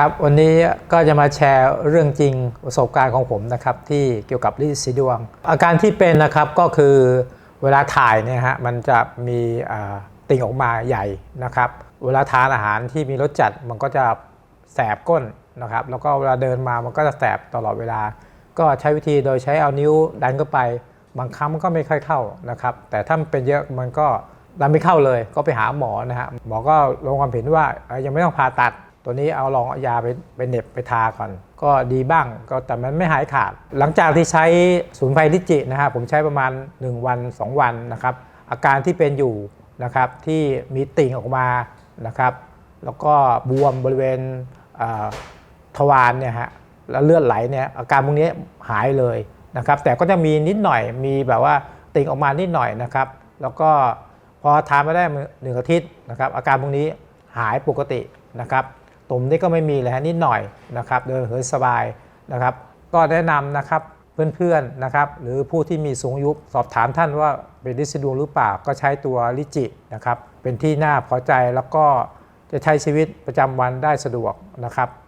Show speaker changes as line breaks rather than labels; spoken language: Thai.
ครับวันนี้ก็จะมาแชร์เรื่องจริงประสบการณ์ของผมนะครับที่เกี่ยวกับลินสีดวง อาการที่เป็นนะครับก็คือเวลาถ่ายเนี่ยฮะมันจะมีติ่งออกมาใหญ่นะครับ เวลาทานอาหารที่มีรสจัดมันก็จะแสบก้นนะครับ แล้วก็เวลาเดินมามันก็จะแสบตลอดเวลา ก็ใช้วิธีโดยใช้เอานิ้วดันเข้าไป บางครั้งมันก็ไม่ค่อยเข้านะครับ แต่ถ้ามันเป็นเยอะมันก็ดันไม่เข้าเลย ก็ไปหาหมอนะฮะหมอก็ลงความเห็นว่ายังไม่ต้องผ่าตัด ตัวนี้เอาลองเอายาไปไปเหน็บไปทาก่อน ก็ดีบ้างก็แต่มันไม่หายขาด หลังจากที่ใช้ศูนย์ไฟลิจินะฮะผมใช้ประมาณ 1 วัน 2 วันนะครับ อาการที่เป็นอยู่นะครับที่มีติ่งออกมานะครับ แล้วก็บวมบริเวณทวารเนี่ยฮะแล้วเลือดไหลเนี่ยอาการพวกนี้หายเลยนะครับ แต่ก็จะมีนิดหน่อยมีแบบว่าติ่งออกมานิดหน่อยนะครับ แล้วก็พอทานมาได้หนึ่งอาทิตย์นะครับ อาการพวกนี้หายปกตินะครับ ตุ่มนี่ก็ไม่มีเลยฮะนิดหน่อยนะครับเดินเหินสบายนะครับก็แนะนำนะครับเพื่อนๆนะครับหรือผู้ที่มีสูงอายุสอบถามท่านว่าเป็นลิซิดวงหรือเปล่าก็ใช้ตัวลิจินะครับเป็นที่น่าพอใจแล้วก็จะใช้ชีวิตประจำวันได้สะดวกนะครับ